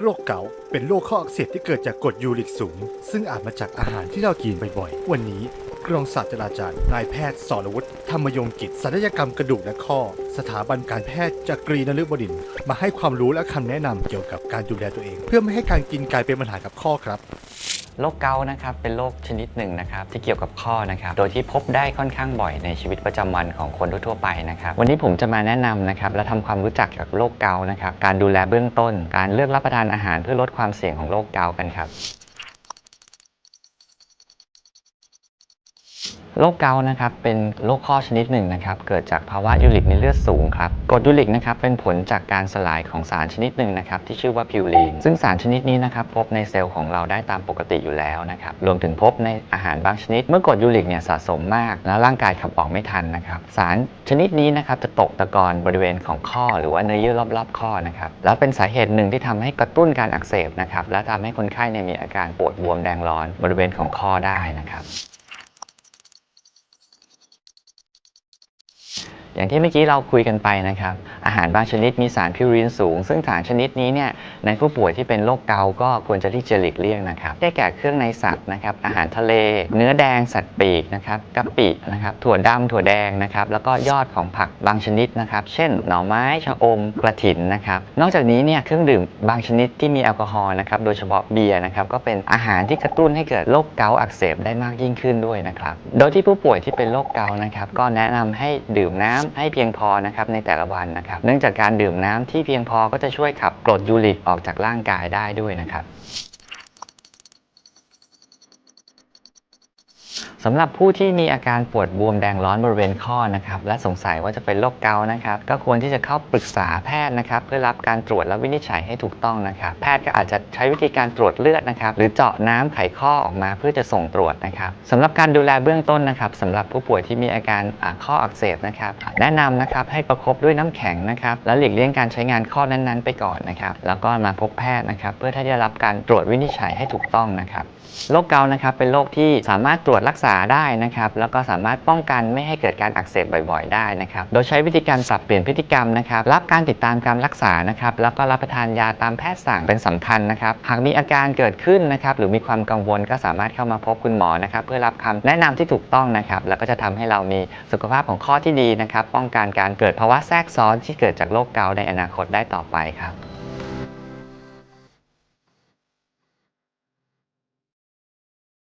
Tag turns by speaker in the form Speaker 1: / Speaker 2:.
Speaker 1: โรคเกาต์เป็นโรคข้ออักเสบที่เกิดจากกรดยูริกสูง ซึ่งอาจมาจากอาหารที่เรากินบ่อยๆ วันนี้รองศาสตราจารย์นายแพทย์สรวุฒิธรรมยงกิจศัลยกรรมกระดูกและข้อ สถาบันการแพทย์จากกรีนฤบดินทรมาให้ความรู้และคำแนะนำเกี่ยวกับการดูแลตัวเอง เพื่อไม่ให้การกินกลายเป็นปัญหากับข้อครับ
Speaker 2: โรคเกาต์นะครับเป็นโรคชนิดหนึ่งนะครับที่เกี่ยวกับข้อนะครับโดยที่พบได้ค่อนข้างบ่อยในชีวิตประจำวันของคนทั่วไปนะครับวันนี้ผมจะมาแนะนำนะครับและทำความรู้จักกับโรคเกาต์นะครับการดูแลเบื้องต้น การเลือกรับประทานอาหารเพื่อลดความเสี่ยงของโรคเกาต์กันครับ โรคเกาต์นะครับเป็นโรคข้อชนิดหนึ่งนะครับเกิดจากภาวะยูริกในเลือดสูงครับกรดยูริกนะครับเป็นผลจากการสลายของสารชนิดหนึ่งนะครับที่ชื่อว่าพิวรีนซึ่งสารชนิดนี้นะครับพบในเซลล์ของเราได้ตามปกติอยู่แล้วนะครับรวมถึงพบในอาหารบางชนิด เมื่อกรดยูริกเนี่ยสะสมมาก แล้วร่างกายขับออกไม่ทันนะครับสารชนิดนี้นะครับจะตกตะกอนบริเวณของข้อ หรือว่าเนื้อเยื่อรอบๆ ข้อนะครับแล้วเป็นสาเหตุหนึ่งที่ทำให้กระตุ้นการอักเสบนะครับและทำให้คนไข้เนี่ยมีอาการปวดบวมแดงร้อนบริเวณของข้อได้นะครับ อย่างที่เมื่อกี้เราคุยกันไปนะครับ อาหารบางชนิดมีสารพิวรีนสูง ซึ่งสารชนิดนี้เนี่ยในผู้ป่วยที่เป็นโรคเกาต์ก็ควรจะที่จะหลีกเลี่ยงนะครับ ได้แก่เครื่องในสัตว์นะครับ อาหารทะเล เนื้อแดงสัตว์ปีกนะครับกะปินะครับ ถั่วดำถั่วแดงนะครับ แล้วก็ยอดของผักบางชนิดนะครับ เช่น หน่อไม้ชะอมกระถินนะครับ นอกจากนี้เนี่ยเครื่องดื่มบางชนิดที่มีแอลกอฮอล์นะครับ โดยเฉพาะเบียร์นะครับ ก็เป็นอาหารที่กระตุ้นให้เกิดโรคเกาต์อักเสบได้มากยิ่งขึ้นด้วยนะครับ โดยที่ผู้ป่วยที่เป็นโรคเกาต์นะครับ ก็แนะนำให้ดื่มน้ำให้เพียงพอนะครับในแต่ละวันนะครับเนื่องจากการดื่มน้ำที่เพียงพอก็จะช่วยขับกรดยูริกออกจากร่างกายได้ด้วยนะครับ สำหรับผู้ที่มีอาการปวดบวมแดงร้อนบริเวณข้อนะครับและสงสัยว่าจะเป็นโรคเกาต์นะครับ ก็ควรที่จะเข้าปรึกษาแพทย์นะครับ เพื่อรับการตรวจและวินิจฉัยให้ถูกต้องนะครับ แพทย์ก็อาจจะใช้วิธีการตรวจเลือดนะครับ หรือเจาะน้ำไขข้อออกมาเพื่อจะส่งตรวจนะครับสำหรับการดูแลเบื้องต้นนะครับสำหรับผู้ป่วยที่มีอาการข้ออักเสบนะครับ แนะนำนะครับให้ประคบด้วยน้ำแข็งนะครับ แล้วหลีกเลี่ยงการใช้งานข้อนั้นๆ ไปก่อนนะครับ แล้วก็มาพบแพทย์นะครับ เพื่อที่จะรับการตรวจวินิจฉัยให้ถูกต้องนะครับโรคเกาต์นะครับเป็นโรคที่สามารถตรวจรักษาได้นะครับแล้วก็สามารถป้องกันไม่ให้เกิดการอักเสบบ่อยๆ ได้นะครับโดยใช้วิธีการปรับเปลี่ยนพฤติกรรมนะครับรับการติดตามการรักษานะครับแล้วก็รับประทานยาตามแพทย์สั่งเป็นสำคัญนะครับหากมีอาการเกิดขึ้นนะครับหรือมีความกังวลก็สามารถเข้ามาพบคุณหมอนะครับเพื่อรับคำแนะนำที่ถูกต้องนะครับแล้วก็จะทำให้เรามีสุขภาพของข้อที่ดีนะครับป้องกันการเกิดภาวะแทรกซ้อนที่เกิดจากโรคเกาต์ในอนาคตได้ต่อไปครับ